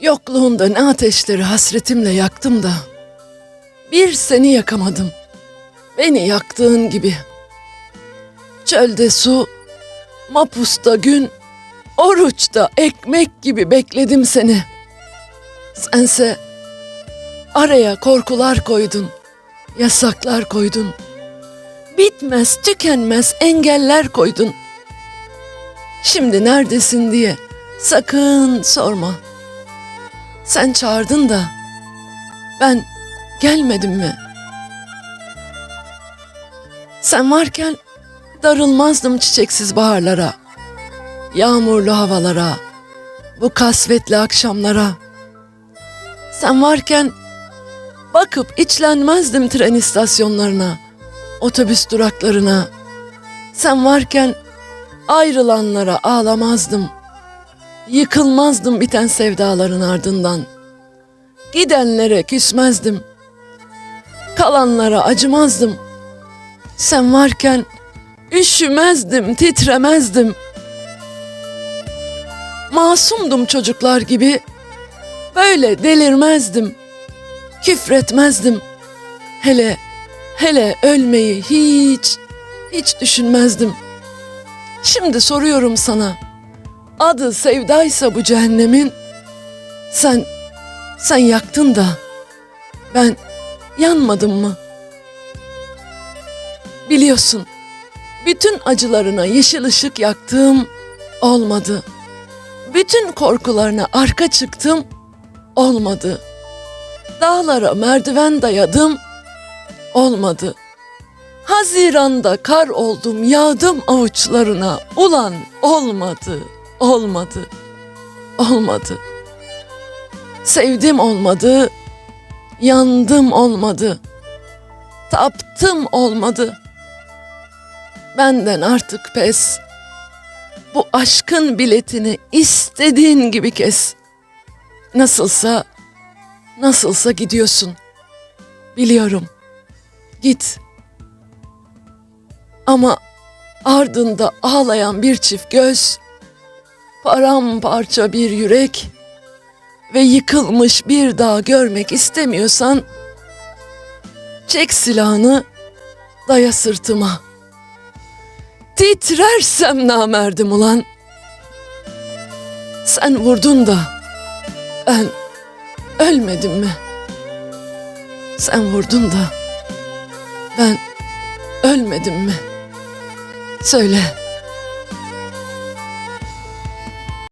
Yokluğunda ne ateşleri hasretimle yaktım da bir seni yakamadım. Beni yaktığın gibi. Çölde su, mapusta gün, oruçta ekmek gibi bekledim seni. Sense araya korkular koydun, yasaklar koydun. Bitmez, tükenmez engeller koydun. Şimdi neredesin diye sakın sorma. Sen çağırdın da ben gelmedim mi? Sen varken darılmazdım çiçeksiz baharlara, yağmurlu havalara, bu kasvetli akşamlara. Sen varken bakıp içlenmezdim tren istasyonlarına, otobüs duraklarına. Sen varken ayrılanlara ağlamazdım. Yıkılmazdım biten sevdaların ardından. Gidenlere küsmezdim. Kalanlara acımazdım. Sen varken üşümezdim, titremezdim. Masumdum çocuklar gibi. Böyle delirmezdim. Küfretmezdim. Hele hele ölmeyi hiç hiç düşünmezdim. Şimdi soruyorum sana. Adı sevdaysa bu cehennemin sen sen yaktın da ben yanmadım mı? Biliyorsun bütün acılarına yeşil ışık yaktığım olmadı. Bütün korkularına arka çıktım olmadı. Dağlara merdiven dayadım olmadı. Haziranda kar oldum yağdım avuçlarına ulan olmadı olmadı olmadı. Sevdim olmadı yandım olmadı. Taptım olmadı. Benden artık pes. Bu aşkın biletini istediğin gibi kes. Nasılsa nasılsa gidiyorsun. Biliyorum. Git. Ama ardında ağlayan bir çift göz, paramparça bir yürek ve yıkılmış bir dağ görmek istemiyorsan çek silahını daya sırtıma. Titrersem namerdim ulan. Sen vurdun da ben ölmedim mi? Sen vurdun da ben ölmedim mi? Söyle.